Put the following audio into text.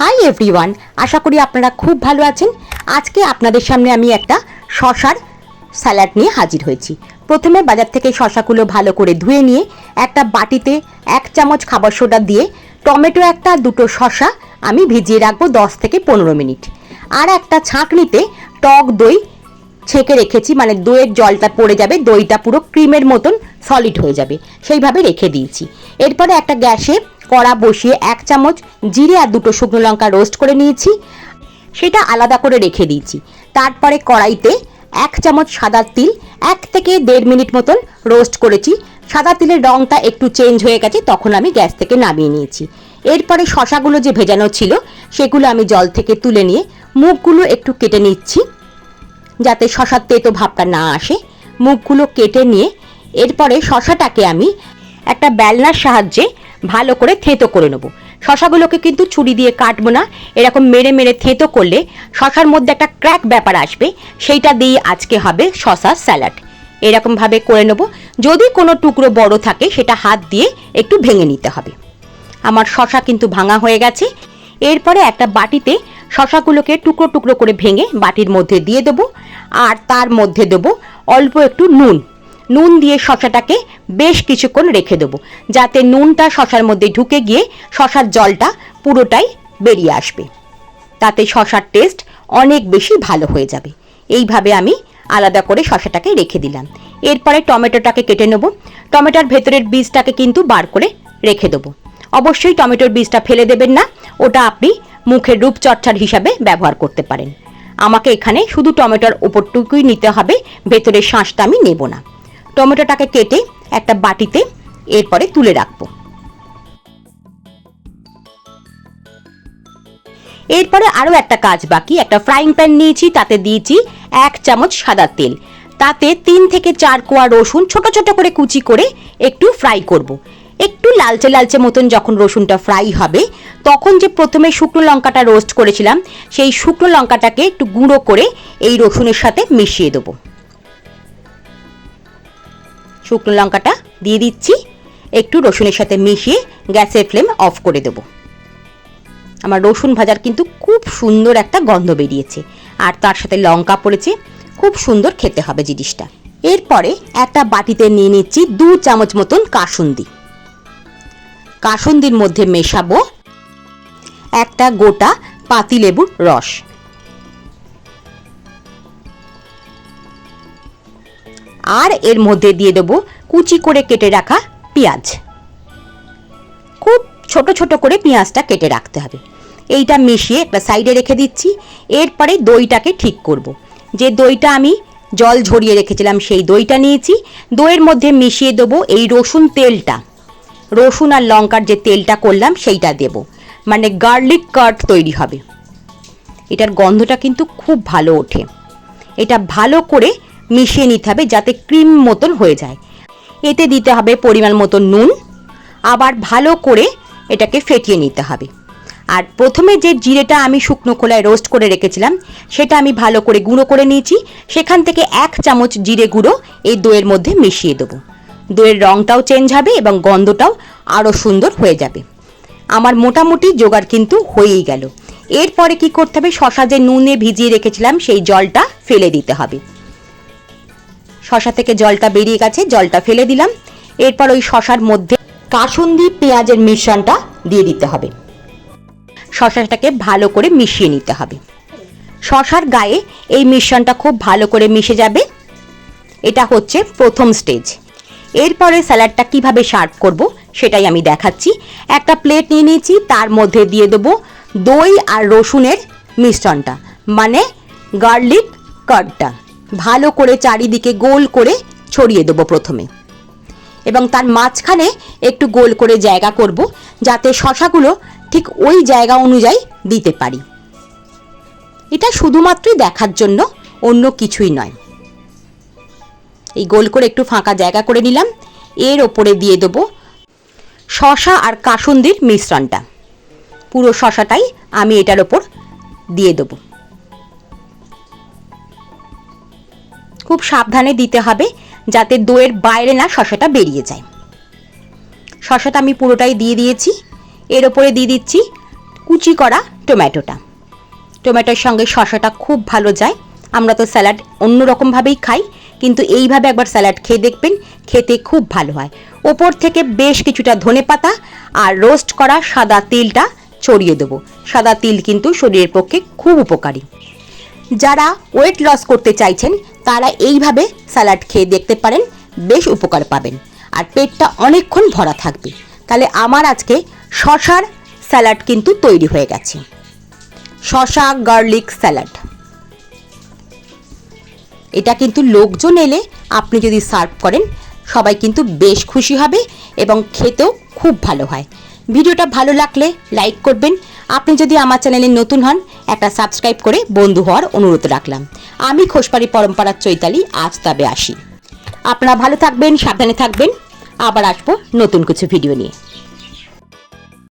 Hi everyone আশা করি আপনারা খুব ভালো আছেন। আজকে আপনাদের সামনে আমি একটা শশার স্যালাড নিয়ে হাজির হয়েছি। প্রথমে বাজার থেকে শশাগুলো ভালো করে ধুয়ে নিয়ে একটা বাটিতে এক চামচ খাবার সোডা দিয়ে টমেটো একটা, দুটো শশা আমি ভিজিয়ে রাখব দশ থেকে পনেরো মিনিট। আর একটা ছাঁকনিতে টক দই ছেঁকে রেখেছি মানে দইয়ের জলটা পড়ে যাবে, দইটা পুরো ক্রিমের মতন সলিড হয়ে যাবে, সেইভাবে রেখে দিয়েছি। এরপরে একটা গ্যাসে কড়া বসিয়ে এক চামচ জিরে আর দুটো শুকনো লঙ্কা রোস্ট করে নিয়েছি। সেটা আলাদা করে রেখে দিয়েছি। তারপরে কড়াইতে এক চামচ সাদা তিল, এক থেকে দেড় মিনিট মতন রোস্ট করেছি। সাদা তিলের রঙটা একটু চেঞ্জ হয়ে গেছে, তখন আমি গ্যাস থেকে নামিয়ে নিয়েছি। এরপরে শশাগুলো যে ভেজানো ছিল, সেগুলো আমি জল থেকে তুলে নিয়ে মুখগুলো একটু কেটে নিচ্ছি, যাতে শশার তেতো ভাবটা না আসে। মুখগুলো কেটে নিয়ে এরপরে শশাটাকে আমি একটা বেলনার সাহায্যে ভালো করে থেঁতো করে নেব। শশাগুলোকে কিন্তু ছুরি দিয়ে কাটবো না। এরকম মেরে মেরে থেঁতো করলে শশার মধ্যে একটা ক্র্যাক ব্যাপার আসবে, সেইটা দিয়ে আজকে হবে শশার স্যালাড এরকমভাবে করে নেব। যদি কোনো টুকরো বড় থাকে, সেটা হাত দিয়ে একটু ভেঙে নিতে হবে। আমার শশা কিন্তু ভাঙা হয়ে গেছে। এরপরে একটা বাটিতে শশাগুলোকে টুকরো টুকরো করে ভেঙে বাটির মধ্যে দিয়ে দেবো। আর তার মধ্যে দেবো অল্প একটু নুন। নুন দিয়ে শশাটাকে বেশ কিছুক্ষণ রেখে দেবো, যাতে নুনটা শশার মধ্যে ঢুকে গিয়ে শশার জলটা পুরোটাই বেরিয়ে আসবে। তাতে শশার টেস্ট অনেক বেশি ভালো হয়ে যাবে। এইভাবে আমি আলাদা করে শশাটাকে রেখে দিলাম। এরপরে টমেটোটাকে কেটে নেব। টমেটোর ভেতরের বীজটাকে কিন্তু বার করে রেখে দেবো। অবশ্যই টমেটোর বীজটা ফেলে দেবেন না, ওটা আপনি মুখের রূপচর্চার হিসাবে ব্যবহার করতে পারেন। আমাকে এখানে শুধু টমেটোর ওপরটুকুই নিতে হবে, ভেতরের শাঁসটা আমি নেব না। টমেটোটাকে কেটে একটা বাটিতে এরপরে তুলে রাখব। এরপরে আরও একটা কাজ বাকি, একটা ফ্রাইং প্যান নিয়েছি, তাতে দিয়েছি এক চামচ সাদা তেল। তাতে তিন থেকে চার কোয়া রসুন ছোট ছোট করে কুচি করে একটু ফ্রাই করব। একটু লালচে লালচে মতন যখন রসুনটা ফ্রাই হবে, তখন যে প্রথমে শুকনো লঙ্কাটা রোস্ট করেছিলাম, সেই শুকনো লঙ্কাটাকে একটু গুঁড়ো করে এই রসুনের সাথে মিশিয়ে দেবো। শুকনো লঙ্কাটা দিয়ে দিচ্ছি। একটু রসুনের সাথে মিশিয়ে গ্যাসের ফ্লেম অফ করে দেবো। আমার রসুন ভাজার কিন্তু খুব সুন্দর একটা গন্ধ বেরিয়েছে। আর তার সাথে লঙ্কা পড়েছে। খুব সুন্দর খেতে হবে জিনিসটা। এরপরে একটা বাটিতে নিয়ে নিচ্ছি দু চামচ মতন কাসুন্দি। কাসুন্দির মধ্যে মেশাবো একটা গোটা পাতিলেবুর রস। আর এর মধ্যে দিয়ে দেবো কুচি করে কেটে রাখা পেঁয়াজ। খুব ছোট ছোট করে পেঁয়াজটা কেটে রাখতে হবে। এইটা মিশিয়ে একটা সাইডে রেখে দিচ্ছি। এরপরে দইটাকে ঠিক করব। যে দইটা আমি জল ঝরিয়ে রেখেছিলাম, সেই দইটা নিয়েছি। দইয়ের মধ্যে মিশিয়ে দেবো এই রসুন তেলটা। রসুন আর লঙ্কার যে তেলটা করলাম, সেইটা দেব। মানে গার্লিক কাট তৈরি হবে। এটার গন্ধটা কিন্তু খুব ভালো ওঠে। এটা ভালো করে মিশিয়ে নিতে হবে যাতে ক্রিম মতন হয়ে যায়। এতে দিতে হবে পরিমাণ মতো নুন। আবার ভালো করে এটাকে ফেটিয়ে নিতে হবে। আর প্রথমে যে জিরেটা আমি শুকনো খোলায় রোস্ট করে রেখেছিলাম, সেটা আমি ভালো করে গুঁড়ো করে নিয়েছি। সেখান থেকে এক চামচ জিরে গুঁড়ো এই দইয়ের মধ্যে মিশিয়ে দেবো। দইয়ের রঙটাও চেঞ্জ হবে এবং গন্ধটাও আরও সুন্দর হয়ে যাবে। আমার মোটামুটি জোগাড় কিন্তু হয়েই গেল। এরপরে কি করতে হবে? শশা যে নুনে ভিজিয়ে রেখেছিলাম, সেই জলটা ফেলে দিতে হবে। শশা থেকে জলটা বেরিয়ে গেছে, জলটা ফেলে দিলাম। এরপর ওই শশার মধ্যে কাসুন্দি পেঁয়াজের মিশ্রণটা দিয়ে দিতে হবে। শশাটাকে ভালো করে মিশিয়ে নিতে হবে। শশার গায়ে এই মিশ্রণটা খুব ভালো করে মিশে যাবে। এটা হচ্ছে প্রথম স্টেজ। এরপরে স্যালাডটা কীভাবে সার্ভ করব সেটাই আমি দেখাচ্ছি। একটা প্লেট নিয়ে নিয়েছি, তার মধ্যে দিয়ে দেবো দই আর রসুনের মিশ্রণটা মানে গার্লিক কাটটা ভালো করে চারিদিকে গোল করে ছড়িয়ে দেবো প্রথমে। এবং তার মাঝখানে একটু গোল করে জায়গা করব, যাতে শশাগুলো ঠিক ওই জায়গা অনুযায়ী দিতে পারি। এটা শুধুমাত্রই দেখার জন্য, অন্য কিছুই নয়। এই গোল করে একটু ফাঁকা জায়গা করে নিলাম। এর ওপরে দিয়ে দেবো শশা আর কাসুন্দির মিশ্রণটা। পুরো শশাটাই আমি এটার ওপর দিয়ে দেবো। খুব সাবধানে দিতে হবে যাতে দইয়ের বাইরে না শশাটা বেরিয়ে যায়। শশাটা আমি পুরোটাই দিয়ে দিয়েছি। এর ওপরে দিয়ে দিচ্ছি কুচি করা টমেটোটা। টমেটোর সঙ্গে শশাটা খুব ভালো যায়। আমরা তো স্যালাড অন্য রকমভাবেই খাই, কিন্তু এইভাবে একবার স্যালাড খেয়ে দেখবেন খেতে খুব ভালো হয়। ওপর থেকে বেশ কিছুটা ধনে পাতা আর রোস্ট করা সাদা তিলটা ছড়িয়ে দেবো। সাদা তিল কিন্তু শরীরের পক্ষে খুব উপকারী। যারা ওয়েট লস করতে চাইছেন, তারা এইভাবে স্যালাড খেয়ে দেখতে পারেন, বেশ উপকার পাবেন। আর পেটটা অনেকক্ষণ ভরা থাকবে। তাহলে আমার আজকে শশার স্যালাড কিন্তু তৈরি হয়ে গেছে। শশা গার্লিক স্যালাড এটা কিন্তু লোকজন এলে আপনি যদি সার্ভ করেন, সবাই কিন্তু বেশ খুশি হবে এবং খেতেও খুব ভালো হয়। ভিডিওটা ভালো লাগলে লাইক করবেন আপনি যদি আমার চ্যানেলে নতুন হন, একটা সাবস্ক্রাইব করে বন্ধু হওয়ার অনুরোধ রাখলাম। আমি খোসপাড়ি পরম্পরার চৈতালি আজ তবে আসি। আপনারা ভালো থাকবেন, সাবধানে থাকবেন। আবার আসব নতুন কিছু ভিডিও নিয়ে।